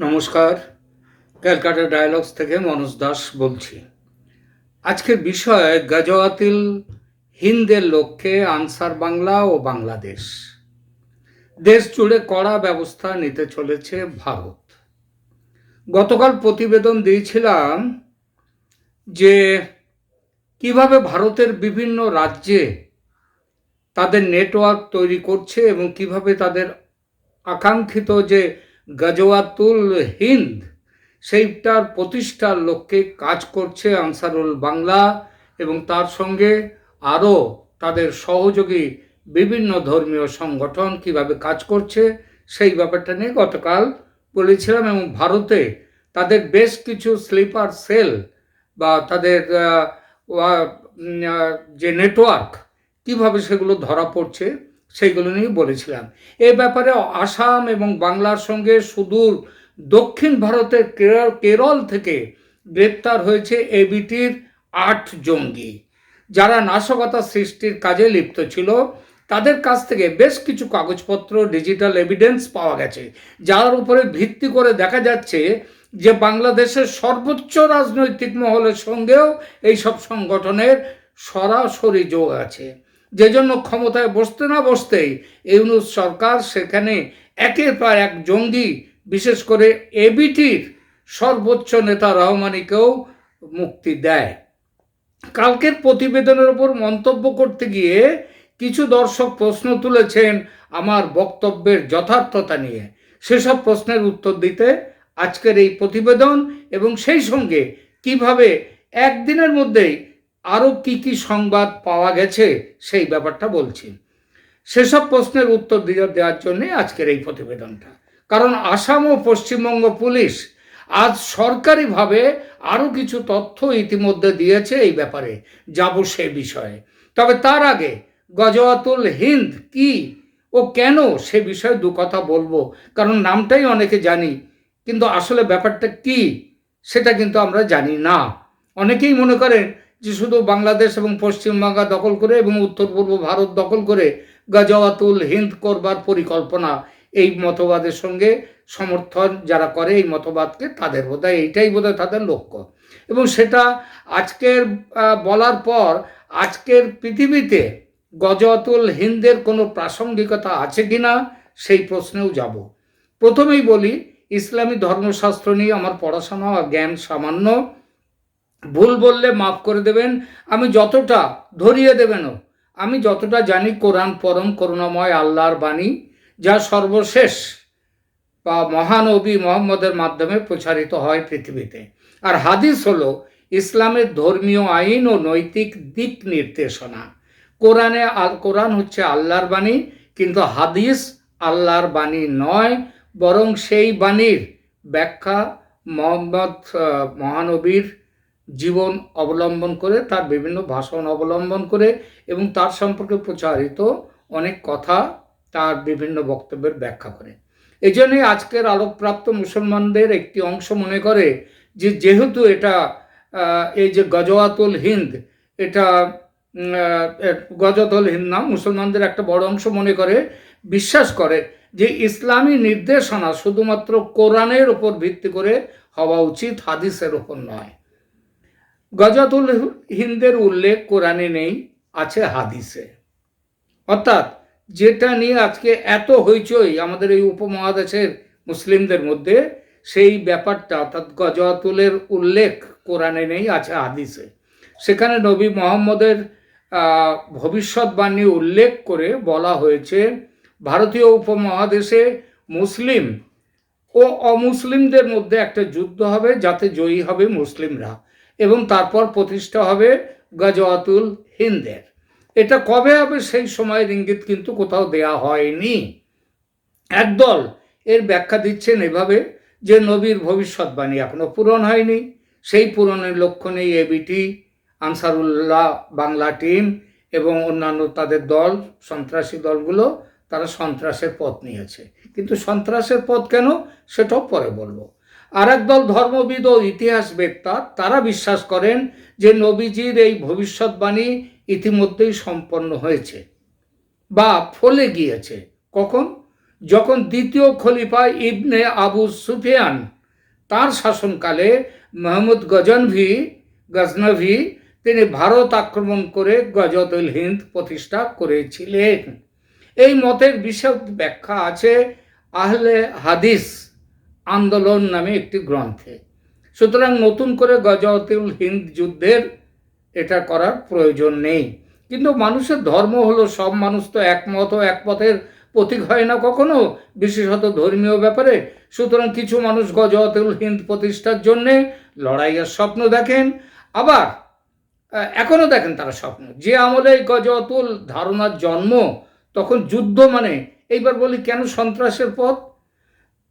নমস্কার। ক্যালকাটা ডায়ালগস থেকে মনোজ দাস বলছি। আজকের বিষয় গাজওয়াতিল হিন্দের লক্ষ্যে আনসার বাংলা ও বাংলাদেশ। দেশ জুড়ে কড়া ব্যবস্থা নিতে চলেছে ভারত। গতকাল প্রতিবেদন দিয়েছিলাম যে কীভাবে ভারতের বিভিন্ন রাজ্যে তাদের নেটওয়ার্ক তৈরি করছে এবং কীভাবে তাদের আকাঙ্ক্ষিত যে গজওয়াতুল হিন্দ, সেইটার প্রতিষ্ঠার লক্ষ্যে কাজ করছে আনসারুল বাংলা এবং তার সঙ্গে আরও তাদের সহযোগী বিভিন্ন ধর্মীয় সংগঠন কীভাবে কাজ করছে, সেই ব্যাপারটা নিয়ে গতকাল বলেছিলাম এবং ভারতে তাদের বেশ কিছু স্লিপার সেল বা তাদের যে নেটওয়ার্ক, কীভাবে সেগুলো ধরা পড়ছে? সেইগুলো নিয়ে বলেছিলাম। এ ব্যাপারে আসাম এবং বাংলার সঙ্গে সুদূর দক্ষিণ ভারতের কেরল কেরল থেকে গ্রেপ্তার হয়েছে এবিটির আট জঙ্গি। যারা নাশকতা সৃষ্টির কাজে লিপ্ত ছিল, তাদের কাছ থেকে বেশ কিছু কাগজপত্র, ডিজিটাল এভিডেন্স পাওয়া গেছে। যার উপরে ভিত্তি করে দেখা যাচ্ছে যে বাংলাদেশের সর্বোচ্চ রাজনৈতিক মহলের সঙ্গেও এইসব সংগঠনের সরাসরি যোগ আছে। যে জন্য ক্ষমতায় বসতে না বসতেই ইউনুস সরকার সেখানে একের পর এক জঙ্গি, বিশেষ করে এবিটির সর্বোচ্চ নেতা রহমানিকেও মুক্তি দেয়। কালকের প্রতিবেদনের ওপর মন্তব্য করতে গিয়ে কিছু দর্শক প্রশ্ন তুলেছেন আমার বক্তব্যের যথার্থতা নিয়ে। সেসব প্রশ্নের উত্তর দিতে আজকের এই প্রতিবেদন এবং সেই সঙ্গে কীভাবে একদিনের মধ্যেই আরও কি কি সংবাদ পাওয়া গেছে, সেই ব্যাপারটা বলছি। সেসব প্রশ্নের উত্তর দিয়ে দেওয়ার জন্যে আজকের এই প্রতিবেদনটা। কারণ আসাম ও পশ্চিমবঙ্গ পুলিশ আজ সরকারিভাবে আরও কিছু তথ্য ইতিমধ্যে দিয়েছে এই ব্যাপারে। যাব সে বিষয়ে। তবে তার আগে গজওয়াতুল হিন্দ কি ও কেন সে বিষয়ে দু কথা বলব, কারণ নামটাই অনেকে জানি, কিন্তু আসলে ব্যাপারটা কি সেটা কিন্তু আমরা জানি না। অনেকেই মনে করেন যে শুধু বাংলাদেশ এবং পশ্চিমবাংলা দখল করে এবং উত্তর পূর্ব ভারত দখল করে গজওয়াতুল হিন্দ করবার পরিকল্পনা, এই মতবাদের সঙ্গে সমর্থন যারা করে, এই মতবাদকে তাদের বোধহয় এইটাই বোধহয় তাদের লক্ষ্য। এবং সেটা আজকের বলার পর আজকের পৃথিবীতে গজওয়াতুল হিন্দের কোনো প্রাসঙ্গিকতা আছে কি না, সেই প্রশ্নেও যাব। প্রথমেই বলি, ইসলামী ধর্মশাস্ত্র নিয়ে আমার পড়াশোনা জ্ঞান সামান্য। ভুল বললে মাফ করে দেবেন, আমি যতটা ধরিয়ে দেবেনও আমি যতটা জানি কোরআন পরম করুণাময় আল্লাহর বাণী, যা সর্বশেষ বা মহানবী মোহাম্মদের মাধ্যমে প্রচারিত হয় পৃথিবীতে। আর হাদিস হল ইসলামের ধর্মীয় আইন ও নৈতিক দিক নির্দেশনা। কোরআনে কোরআন হচ্ছে আল্লাহর বাণী, কিন্তু হাদিস আল্লাহর বাণী নয়, বরং সেই বাণীর ব্যাখ্যা মোহাম্মদ মহানবীর জীবন অবলম্বন করে, তার বিভিন্ন ভাষণ অবলম্বন করে এবং তার সম্পর্কে প্রচারিত অনেক কথা তার বিভিন্ন বক্তব্যের ব্যাখ্যা করে। এই জন্যই আজকের আলোকপ্রাপ্ত মুসলমানদের একটি অংশ মনে করে যে, যেহেতু এটা এই যে গজওয়াতুল হিন্দ, এটা গজওয়াতুল হিন্দ না, মুসলমানদের একটা বড় অংশ মনে করে, বিশ্বাস করে যে ইসলামী নির্দেশনা শুধুমাত্র কোরআনের উপর ভিত্তি করে হওয়া উচিত, হাদিসের উপর নয়। গজাতুল হিন্দের উল্লেখ কোরআনে নেই, আছে হাদিসে। অর্থাৎ যেটা নিয়ে আজকে এত হইচই আমাদের এই উপমহাদেশের মুসলিমদের মধ্যে, সেই ব্যাপারটা, অর্থাৎ গজওয়াতুলের উল্লেখ কোরআনে নেই, আছে হাদিসে। সেখানে নবী মোহাম্মদের ভবিষ্যৎবাণী উল্লেখ করে বলা হয়েছে, ভারতীয় উপমহাদেশে মুসলিম ও অমুসলিমদের মধ্যে একটা যুদ্ধ হবে, যাতে জয়ী হবে মুসলিমরা। এবং তারপর প্রতিষ্ঠা হবে গজওয়াতুল হিন্দের। এটা কবে হবে সেই সময়ের ইঙ্গিত কিন্তু কোথাও দেয়া হয়নি। একদল এর ব্যাখ্যা দিচ্ছেন এভাবে যে নবীর ভবিষ্যৎবাণী এখনও পূরণ হয়নি। সেই পূরণের লক্ষ্য নেই এবিটি আনসারুল্লাহ বাংলা টিম এবং অন্যান্য তাদের দল, সন্ত্রাসী দলগুলো, তারা সন্ত্রাসের পথ নিয়েছে। কিন্তু সন্ত্রাসের পথ কেন? সেটাও পরে বলব। আর একদল ধর্মবিদ ও ইতিহাস ইতিহাসবেত্তা, তারা বিশ্বাস করেন যে নবীজির এই ভবিষ্যৎবাণী ইতিমধ্যেই সম্পন্ন হয়েছে বা ফলে গিয়েছে। কখন? যখন দ্বিতীয় খলিফা ইবনে আবু সুফিয়ান তার শাসনকালে মোহাম্মদ গজনভি গজনভি তিনি ভারত আক্রমণ করে গজতুল হিন্দ প্রতিষ্ঠা করেছিলেন। এই মতের বিশদ ব্যাখ্যা আছে আহলে হাদিস। আন্দোলন নামে একটি গ্রন্থে। সুতরাং নতুন করে গজওয়াতুল হিন্দ যুদ্ধের এটা করার প্রয়োজন নেই। কিন্তু মানুষের ধর্ম হলো সব মানুষ তো একমত ও একমতের প্রতীক হয় না কখনো বিশেষত ধর্মীয় ব্যাপারে। সুতরাং কিছু মানুষ গজওয়াতুল হিন্দ প্রতিষ্ঠার জন্যে লড়াইয়ের স্বপ্ন দেখেন আবার আহ, এখনও দেখেন তারা স্বপ্ন। যে আমলে এই গজওয়াতুল ধারণার জন্ম তখন যুদ্ধ মানে এইবার বলি কেন সন্ত্রাসের পথ?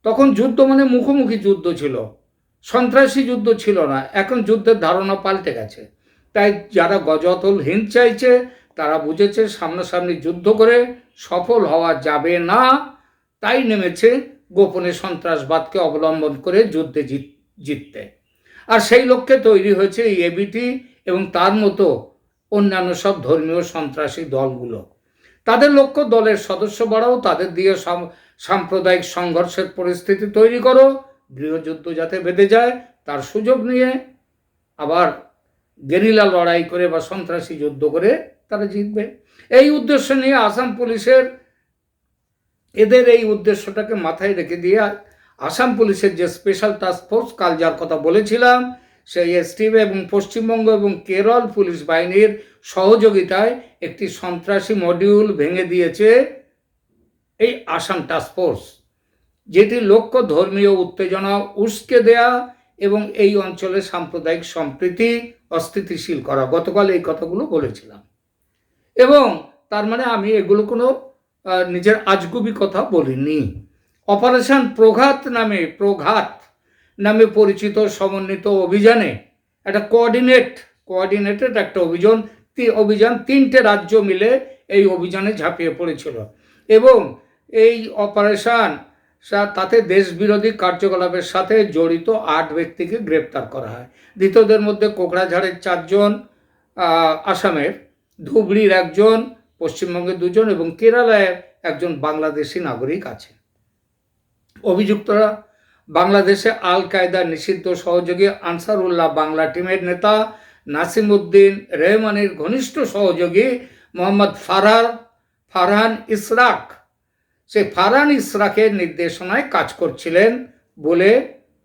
তখন যুদ্ধ মানে মুখোমুখি যুদ্ধ ছিল। সন্ত্রাসী যুদ্ধ ছিল না, এখন যুদ্ধের ধারণা পাল্টে গেছে। তাই যারা গজতল, হিন্দ চাইছে, তারা বুঝেছে সামনাসামনি যুদ্ধ করে সফল হওয়া যাবে না। তাই নেমেছে গোপনে সন্ত্রাসবাদকে অবলম্বন করে যুদ্ধে জিত- জিততে। আর সেই লক্ষ্যে তৈরি হয়েছে এবিটি এবং তার মতো অন্যান্য সব ধর্মীয় সন্ত্রাসী দলগুলো। তাদের লক্ষ্য দলের সদস্য বাড়াও, তাদের দিয়ে সাম্প্রদায়িক সংঘর্ষের পরিস্থিতি তৈরি করো, গৃহযুদ্ধ যাতে বেঁধে যায়, তার সুযোগ নিয়ে আবার গেরিলা লড়াই করে বা সন্ত্রাসী যুদ্ধ করে তারা জিতবে। এই উদ্দেশ্য নিয়ে আসাম পুলিশের, এদের এই উদ্দেশ্যটাকে মাথায় রেখে দিয়ে আসাম পুলিশের যে স্পেশাল টাস্ক ফোর্স, কাল যার কথা বলেছিলাম, সেই এসটিএফ এবং পশ্চিমবঙ্গ এবং কেরল পুলিশ বাহিনীর সহযোগিতায় একটি সন্ত্রাসী মডিউল ভেঙে দিয়েছে। এই আসাম টাস্ক ফোর্স যেটি লক্ষ্য ধর্মীয় উত্তেজনা উস্কে দেয়া এবং এই অঞ্চলে সাম্প্রদায়িক সম্প্রীতি অস্থিতিশীল করা। গতকাল এই কথাগুলো বলেছিলাম। এবং তার মানে আমি এগুলো কোনো নিজের আজগুবি কথা বলিনি। অপারেশন প্রঘাত নামে প্রঘাত নামে পরিচিত সমন্বিত অভিযানে একটা কোঅর্ডিনেট কোঅর্ডিনেটেড একটা অভিযান অভিযান তিনটে রাজ্য মিলে এই অভিযানে ঝাঁপিয়ে পড়েছিল। এবং এই অপারেশন তাতে দেশবিরোধী কার্যকলাপের সাথে জড়িত আট ব্যক্তিকে গ্রেপ্তার করা হয়। দ্বিতীয়দের মধ্যে কোকড়াঝাড়ের চারজন আসামের ধুবড়ির একজন, পশ্চিমবঙ্গের দুজন এবং কেরালায় একজন বাংলাদেশি নাগরিক আছে অভিযুক্তরা বাংলাদেশে আল কায়দার নিষিদ্ধ সহযোগী আনসারুল্লাহ বাংলা টিমের নেতা নাসিম উদ্দিন রেহমানের ঘনিষ্ঠ সহযোগী মোহাম্মদ ফারহার, ফারহান ইসরাক সেই ফারান ইসরাকের নির্দেশনায় কাজ করছিলেন বলে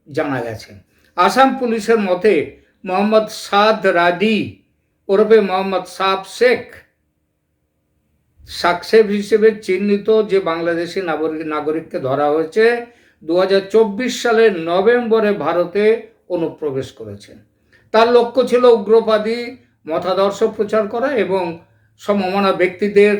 জানা গেছে। আসাম পুলিশের মতে মোহাম্মদ সাদ রাডি ওরফে মোহাম্মদ সাব শেখ সাকসেব হিসেবে চিহ্নিত যে বাংলাদেশি নাগরিক নাগরিককে ধরা হয়েছে দু হাজার চব্বিশ সালের নভেম্বরে ভারতে অনুপ্রবেশ করেছেন। তার লক্ষ্য ছিল উগ্রবাদী মতাদর্শ প্রচার করা এবং সমমনা ব্যক্তিদের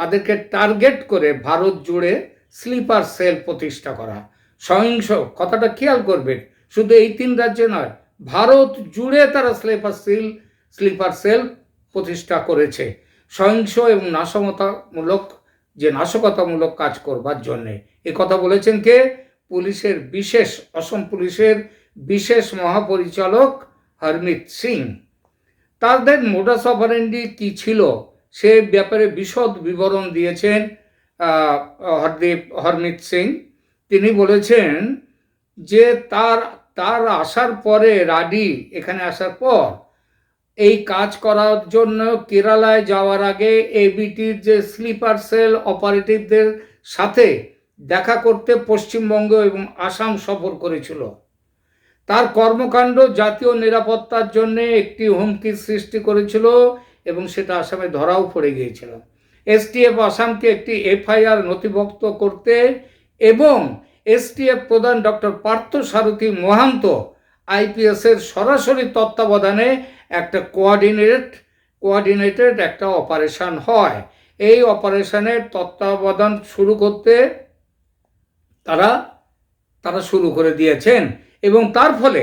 তাদেরকে টার্গেট করে ভারত জুড়ে স্লিপার সেল প্রতিষ্ঠা করা। সহিংস, কথাটা খেয়াল করবেন, শুধু এই তিন রাজ্যে নয়, ভারত জুড়ে তারা স্লিপার সেল স্লিপার সেল প্রতিষ্ঠা করেছে। সহিংস এবং নাশকতামূলক, যে নাশকতামূলক কাজ করবার জন্যে। এ কথা বলেছেন কে? পুলিশের বিশেষ, অসম পুলিশের বিশেষ মহাপরিচালক হরমিত সিং। তাদের মোটাস অপারেন্ডি কি ছিল? সে ব্যাপারে বিশদ বিবরণ দিয়েছেন হরদীপ, হরমিত সিং। তিনি বলেছেন যে তার তার আসার পরে রাডি এখানে আসার পর এই কাজ করার জন্য কেরালায় যাওয়ার আগে এবিটির যে স্লিপার সেল অপারেটিভদের সাথে দেখা করতে পশ্চিমবঙ্গ এবং আসাম সফর করেছিল। তার কর্মকাণ্ড জাতীয় নিরাপত্তার জন্য একটি হুমকি সৃষ্টি করেছিল। এবং সেটা আসামে ধরাও পড়ে গিয়েছিল। এসটিএফ আসামকে একটি এফআইআর নথিভুক্ত করতে এবং এসটিএফ প্রধান ডক্টর পার্থ সারথী মহান্ত আইপিএসের সরাসরি তত্ত্বাবধানে একটা কোঅর্ডিনেট কোঅর্ডিনেটেড একটা অপারেশন হয়। এই অপারেশনের তত্ত্বাবধান শুরু করতে তারা তারা শুরু করে দিয়েছেন এবং তার ফলে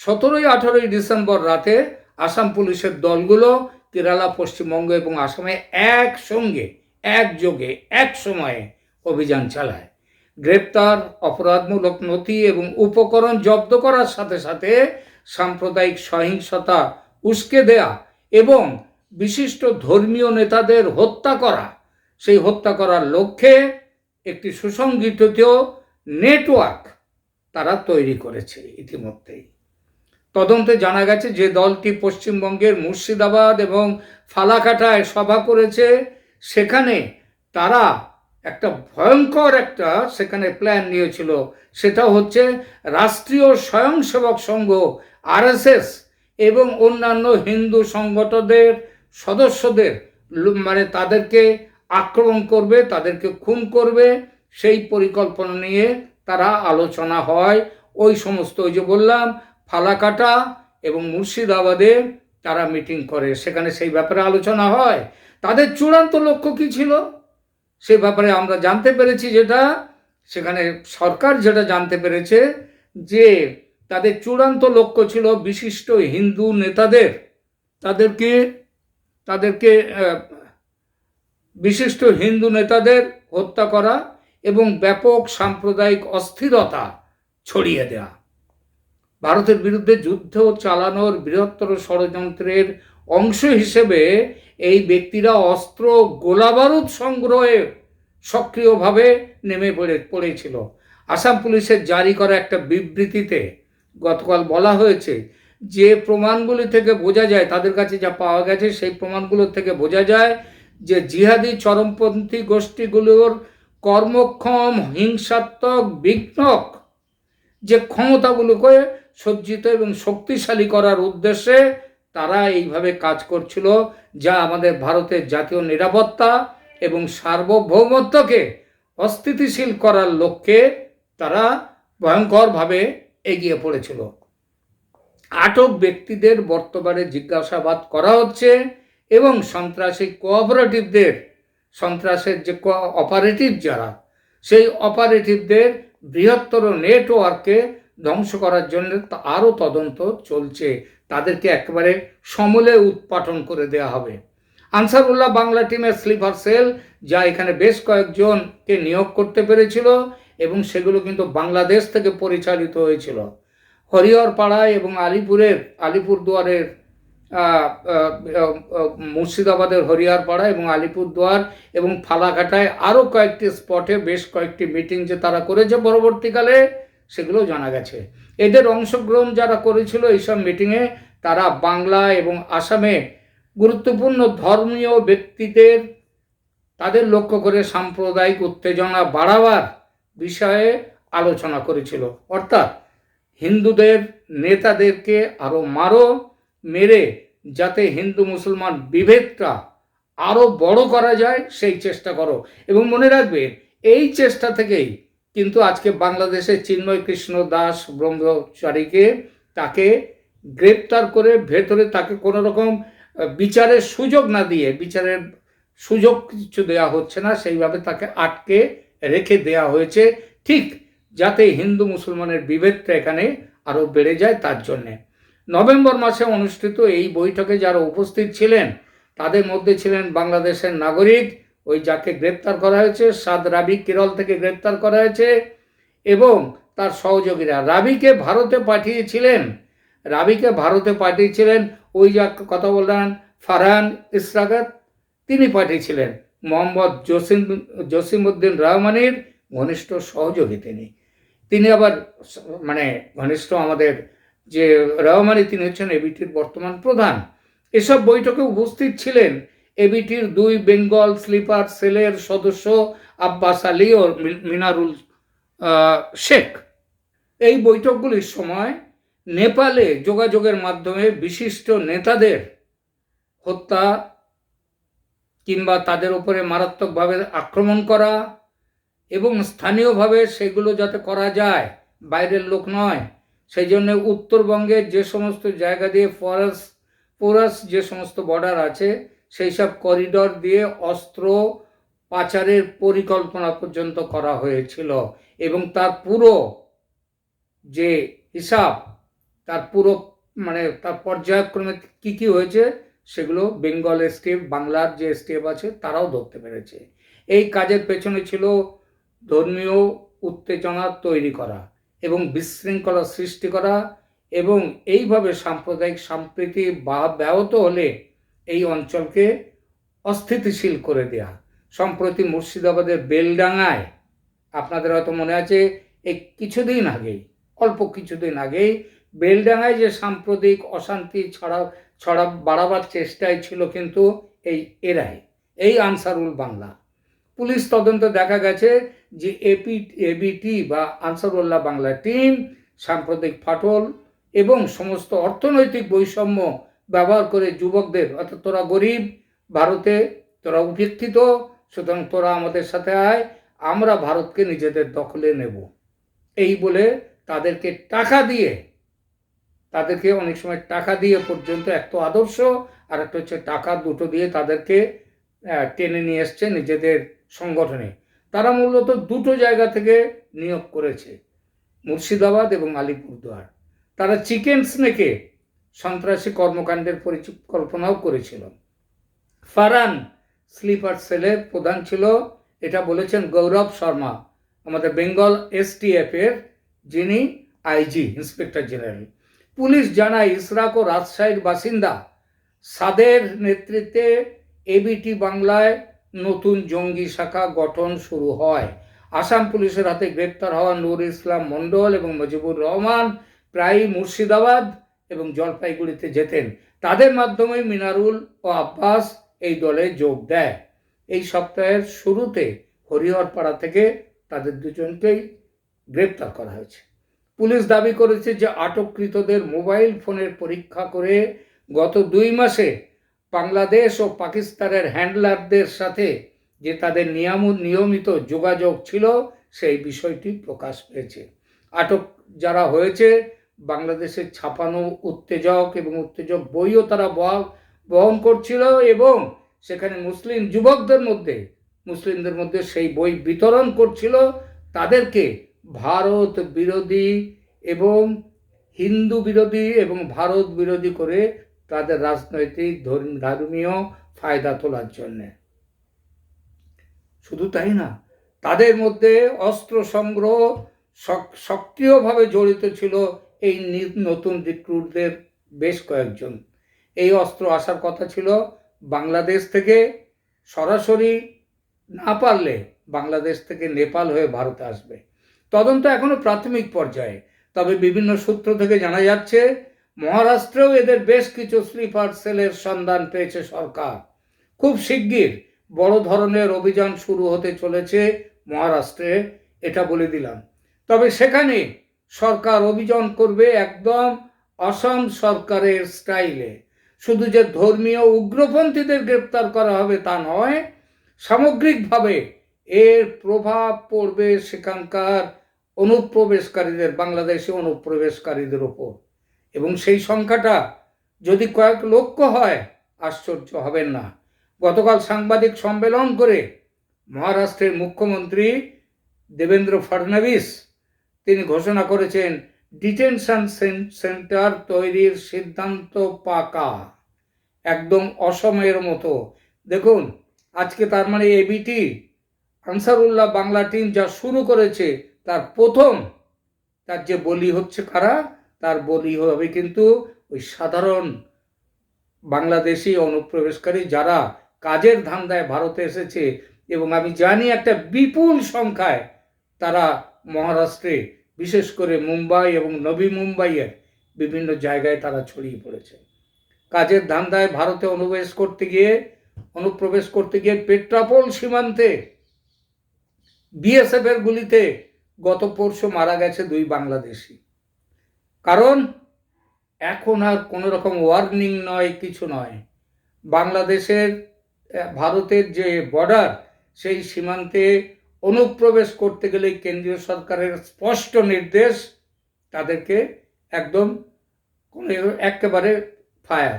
সতেরোই আঠারোই ডিসেম্বর রাতে আসাম পুলিশের দলগুলো কেরালা, পশ্চিমবঙ্গ এবং আসামে একসঙ্গে, একযোগে এক সময়ে অভিযান চালায়। গ্রেপ্তার, অপরাধমূলক নথি এবং উপকরণ জব্দ করার সাথে সাথে সাম্প্রদায়িক সহিংসতা উস্কে দেয়া এবং বিশিষ্ট ধর্মীয় নেতাদের হত্যা করা, সেই হত্যা করার লক্ষ্যে একটি সুসংগঠিত নেটওয়ার্ক তারা তৈরি করেছে ইতিমধ্যেই। তদন্তে জানা গেছে যে দলটি পশ্চিমবঙ্গের মুর্শিদাবাদ এবং ফালাকাটায় সভা করেছে। সেখানে তারা একটা ভয়ঙ্কর একটা সেখানে প্ল্যান নিয়েছিল। সেটা হচ্ছে রাষ্ট্রীয় স্বয়ংসেবক সংঘ আরএসএস এবং অন্যান্য হিন্দু সংগঠনের সদস্যদের মানে তাদেরকে আক্রমণ করবে, তাদেরকে খুন করবে। সেই পরিকল্পনা নিয়ে তারা আলোচনা হয়। ওই সমস্ত ওই যে বললাম ফালাকাটা এবং মুর্শিদাবাদে তারা মিটিং করে। সেখানে সেই ব্যাপারে আলোচনা হয়। তাদের চূড়ান্ত লক্ষ্য কী ছিল? সে ব্যাপারে আমরা জানতে পেরেছি যেটা, সেখানে সরকার যেটা জানতে পেরেছে যে তাদের চূড়ান্ত লক্ষ্য ছিল বিশিষ্ট হিন্দু নেতাদের, তাদেরকে তাদেরকে বিশিষ্ট হিন্দু নেতাদের হত্যা করা এবং ব্যাপক সাম্প্রদায়িক অস্থিরতা ছড়িয়ে দেওয়া ভারতের বিরুদ্ধে যুদ্ধ চালানোর বৃহত্তর ষড়যন্ত্রের অংশ হিসেবে এই ব্যক্তিরা অস্ত্র গোলাবারুদ সংগ্রহে সক্রিয়ভাবে নেমে পড়ে, পড়েছিল। আসাম পুলিশের জারি করা একটা বিবৃতিতে গতকাল বলা হয়েছে যে প্রমাণগুলি থেকে বোঝা যায়, তাদের কাছে যা পাওয়া গেছে সেই প্রমাণগুলো থেকে বোঝা যায় যে জিহাদি চরমপন্থী গোষ্ঠীগুলোর কর্মক্ষম, হিংসাত্মক, বিঘ্নক যে ক্ষমতাগুলোকে সজ্জিত এবং শক্তিশালী করার উদ্দেশ্যে তারা এইভাবে কাজ করছিল, যা আমাদের ভারতের জাতীয় নিরাপত্তা এবং সার্বভৌমত্বকে অস্থিতিশীল করার লক্ষ্যে তারা ভয়ঙ্করভাবে এগিয়ে পড়েছিল। আটক ব্যক্তিদের বর্তমানে জিজ্ঞাসাবাদ করা হচ্ছে এবং সন্ত্রাসী কোঅপারেটিভদের, সন্ত্রাসের যে অপারেটিভ যারা, সেই অপারেটিভদের বৃহত্তর নেটওয়ার্ককে ধ্বংস করার জন্য আরও তদন্ত চলছে। তাদেরকে একেবারে সমূলে উৎপাটন করে দেওয়া হবে। আনসারুল্লাহ বাংলা টিমের স্লিপার সেল, যা এখানে বেশ কয়েকজনকে নিয়োগ করতে পেরেছিল এবং সেগুলো কিন্তু বাংলাদেশ থেকে পরিচালিত হয়েছিল। হরিহর পাড়ায় এবং আলিপুরের, আলিপুরদুয়ারের মুর্শিদাবাদের হরিহর পাড়া এবং আলিপুরদুয়ার এবং ফালাকাটায় আরও কয়েকটি স্পটে বেশ কয়েকটি মিটিং যে তারা করেছে পরবর্তীকালে সেগুলো জানা গেছে। এদের অংশগ্রহণ যারা করেছিল এইসব মিটিংয়ে তারা বাংলা এবং আসামে গুরুত্বপূর্ণ ধর্মীয় ব্যক্তিদের, তাদের লক্ষ্য করে সাম্প্রদায়িক উত্তেজনা বাড়াবার বিষয়ে আলোচনা করেছিল। অর্থাৎ হিন্দুদের নেতাদেরকে আরও মারো, মেরে, যাতে হিন্দু মুসলমান বিভেদটা আরও বড় করা যায়, সেই চেষ্টা করো। এবং মনে রাখবে, এই চেষ্টা থেকেই কিন্তু আজকে বাংলাদেশে চিন্ময় কৃষ্ণ দাস ব্রহ্মচারীকে তাকে গ্রেপ্তার করে ভেতরে তাকে কোনো রকম বিচারের সুযোগ না দিয়ে, বিচারের সুযোগ কিছু দেওয়া হচ্ছে না, সেইভাবে তাকে আটকে রেখে দেওয়া হয়েছে। ঠিক যাতে হিন্দু মুসলমানের বিভেদটা এখানে আরও বেড়ে যায় তার জন্যে। নভেম্বর মাসে অনুষ্ঠিত এই বৈঠকে যারা উপস্থিত ছিলেন, তাদের মধ্যে ছিলেন বাংলাদেশের নাগরিক ওই যাকে গ্রেপ্তার করা হয়েছে, সাদ রাবি কেরল থেকে গ্রেপ্তার করা হয়েছে এবং তার সহযোগীরা। রাবিকে ভারতে পাঠিয়েছিলেন। রাবিকে ভারতে পাঠিয়েছিলেন ওই যা কথা বললেন ফারহান ইসরাগাত তিনি পাঠিয়েছিলেন মোহাম্মদ জসিম, জসিমউদ্দিন রহমানের ঘনিষ্ঠ সহযোগী তিনি। তিনি আবার মানে ঘনিষ্ঠ আমাদের যে রহমানি, তিনি হচ্ছেন এবিটির বর্তমান প্রধান। এসব বৈঠকে উপস্থিত ছিলেন এবিটির দুই বেঙ্গল স্লিপার সেলের সদস্য আব্বাস আলী ও মিনারুল শেখ। এই বৈঠকগুলির সময় নেপালে যোগাযোগের মাধ্যমে বিশিষ্ট নেতাদের হত্যা কিংবা তাদের উপরে মারাত্মকভাবে আক্রমণ করা এবং স্থানীয়ভাবে সেগুলো যাতে করা যায়, বাইরের লোক নয় সেই জন্য উত্তরবঙ্গের যে সমস্ত জায়গা দিয়ে ফরেস্ট পোরাস যে সমস্ত বর্ডার আছে সেই সব করিডর দিয়ে অস্ত্র পাচারের পরিকল্পনা পর্যন্ত করা হয়েছিল এবং তার পুরো যে হিসাব, তার পুরো মানে তার পর্যায়ক্রমে কি কি হয়েছে সেগুলো বেঙ্গল স্টেপ, বাংলার যে স্টেপ আছে তারাও ধরতে পেরেছে। এই কাজের পেছনে ছিল ধর্মীয় উত্তেজনা তৈরি করা এবং বিশৃঙ্খলা সৃষ্টি করা এবং এইভাবে সাম্প্রদায়িক সম্প্রীতি বা ব্যাহত হলে এই অঞ্চলকে অস্থিতিশীল করে দেয়া। সম্প্রতি মুর্শিদাবাদের বেলডাঙ্গায়, আপনাদের হয়তো মনে আছে এই কিছুদিন আগেই অল্প কিছুদিন আগেই বেলডাঙায় যে সাম্প্রতিক অশান্তি ছড়া ছড়া বাড়াবার চেষ্টায় ছিল কিন্তু এই এরাই, এই আনসারুল বাংলা। পুলিশ তদন্ত দেখা গেছে যে এপি এবিটি বা আনসারুল্লাহ বাংলা টিম, সাম্প্রতিক ফাটল এবং সমস্ত অর্থনৈতিক বৈষম্য ব্যবহার করে যুবকদের, অর্থাৎ তোরা গরিব, ভারতে তোরা উপেক্ষিত সুতরাং তোরা আমাদের সাথে আয়, আমরা ভারতকে নিজেদের দখলে নেব। এই বলে তাদেরকে টাকা দিয়ে, তাদেরকে অনেক সময় টাকা দিয়ে পর্যন্ত এক তো আদর্শ, আর একটা হচ্ছে টাকা দুটো দিয়ে তাদেরকে টেনে নিয়ে এসছে নিজেদের সংগঠনে। তারা মূলত দুটো জায়গা থেকে নিয়োগ করেছে, মুর্শিদাবাদ এবং আলিপুরদুয়ার। তারা চিকেন স্নেকে সন্ত্রাসী কর্মকাণ্ডের পরিকল্পনাও করেছিল। ফারান স্লিপার সেলের প্রধান ছিল, এটা বলেছেন গৌরব শর্মা, আমাদের বেঙ্গল এসটিএফ এর যিনি আইজি, ইন্সপেক্টর জেনারেল। পুলিশ জানায়, ইসরাক ও রাজশাহীর বাসিন্দা সাদের নেতৃত্বে এবিটি বাংলায় নতুন জঙ্গি শাখা গঠন শুরু হয়। আসাম পুলিশের হাতে গ্রেপ্তার হওয়া নূর ইসলাম মণ্ডল এবং মুজিবুর রহমান, প্রায়ই মুর্শিদাবাদ এবং জলপাইগুড়িতে যেতেন, তাদের মাধ্যমে মিনারুল ও আব্বাস এই দলে যোগ দেয়। এই সপ্তাহের শুরুতে হরিহরপাড়া থেকে তাদের দুজনকেই গ্রেপ্তার করা হয়েছে। পুলিশ দাবি করেছে যে আটককৃতদের মোবাইল ফোনের পরীক্ষা করে গত দুই মাসে বাংলাদেশ ও পাকিস্তানের হ্যান্ডলারদের সাথে যে তাদের নিয়ম, নিয়মিত যোগাযোগ ছিল, সেই বিষয়টি প্রকাশ পেয়েছে। আটক যারা হয়েছে বাংলাদেশের ছাপানো উত্তেজক এবং উত্তেজক বইও তারা বহ- বহন করছিল এবং সেখানে মুসলিম যুবকদের মধ্যে, মুসলিমদের মধ্যে সেই বই বিতরণ করছিল। তাদেরকে ভারত বিরোধী এবং হিন্দু বিরোধী এবং ভারত বিরোধী করে তাদের রাজনৈতিক, ধর্ম- ধর্মীয় ফায়দা তোলার জন্যে। শুধু তাই না, তাদের মধ্যে অস্ত্র সংগ্রহ সক্রিয়ভাবে জড়িত ছিল এই নতুন রিক্রুটদের বেশ কয়েকজন। এই অস্ত্র আসার কথা ছিল বাংলাদেশ থেকে সরাসরি না পারলে বাংলাদেশ থেকে নেপাল হয়ে ভারতে আসবে। তদন্ত এখনও প্রাথমিক পর্যায়ে, তবে বিভিন্ন সূত্র থেকে জানা যাচ্ছে, মহারাষ্ট্রেও এদের বেশ কিছু স্লিপার সেলের সন্ধান পেয়েছে সরকার। খুব শিগগির বড় ধরনের অভিযান শুরু হতে চলেছে মহারাষ্ট্রে, এটা বলে দিলাম। তবে সেখানে সরকার অভিযান করবে একদম অসম সরকারের স্টাইলে। শুধু যে ধর্মীয় উগ্রপন্থীদের গ্রেপ্তার করা হবে তা নয়, সামগ্রিকভাবে এর প্রভাব পড়বে সেখানকার অনুপ্রবেশকারীদের, বাংলাদেশি অনুপ্রবেশকারীদের ওপর। এবং সেই সংখ্যাটা যদি কয়েক লক্ষ হয়, আশ্চর্য হবেন না। গতকাল সাংবাদিক সম্মেলন করে মহারাষ্ট্রের মুখ্যমন্ত্রী দেবেন্দ্র ফডনবিস তিনি ঘোষণা করেছেন, ডিটেনশন সেন্টার তৈরির সিদ্ধান্ত পাকা, একদম অসমের মতো। দেখুন, আজকে তার মানে এবিটি আনসারুল্লাহ বাংলা টিম যা শুরু করেছে, তার প্রথম, তার যে বলি হচ্ছে কারা, তার বলি হবে কিন্তু ওই সাধারণ বাংলাদেশি অনুপ্রবেশকারী যারা কাজের ধান্দায় ভারতে এসেছে এবং আমি জানি একটা বিপুল সংখ্যায় তারা মহারাষ্ট্রে বিশেষ করে মুম্বাই এবং নবী মুম্বাইয়ের বিভিন্ন জায়গায় তারা ছড়িয়ে পড়েছে। কাজের ধান্দায় ভারতে অনুপ্রবেশ করতে গিয়ে, অনুপ্রবেশ করতে গিয়ে পেট্রাপোল সীমান্তে বিএসএফ এর গুলিতে গত পরশু মারা গেছে দুই বাংলাদেশি। কারণ এখন আর কোনো রকম ওয়ার্নিং নয়, কিছু নয়। বাংলাদেশের, ভারতের যে বর্ডার সেই সীমান্তে অনুপ্রবেশ করতে গেলে কেন্দ্রীয় সরকারের স্পষ্ট নির্দেশ তাদেরকে একদম কোনো একেবারে ফায়ার।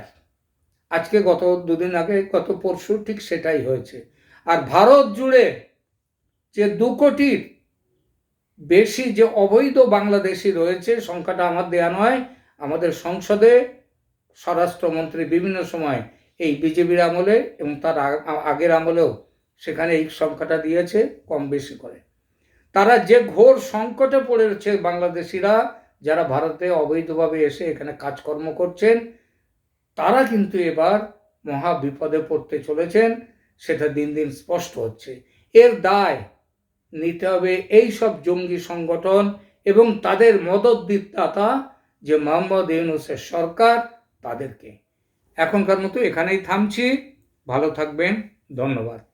আজকে গত দুদিন আগে, গত পরশু ঠিক সেটাই হয়েছে। আর ভারত জুড়ে যে দু কোটির বেশি যে অবৈধ বাংলাদেশি রয়েছে, সংখ্যাটা আমার দেয়া নয়, আমাদের সংসদে স্বরাষ্ট্রমন্ত্রী বিভিন্ন সময় এই বিজেপির আমলে এবং তার আগের আমলেও সেখানে এই সংখ্যাটা দিয়েছে কম বেশি করে। তারা যে ঘোর সংকটে পড়েছে বাংলাদেশিরা, যারা ভারতে অবৈধভাবে এসে এখানে কাজকর্ম করছেন, তারা কিন্তু এবার মহা বিপদে পড়তে চলেছেন, সেটা দিন দিন স্পষ্ট হচ্ছে। এর দায় নিতে হবে এই সব জঙ্গি সংগঠন এবং তাদের মদতদাতা যে মোহাম্মদ ইউনুসের সরকার, তাদেরকে। এখনকার মতো এখানেই থামছি। ভালো থাকবেন। ধন্যবাদ।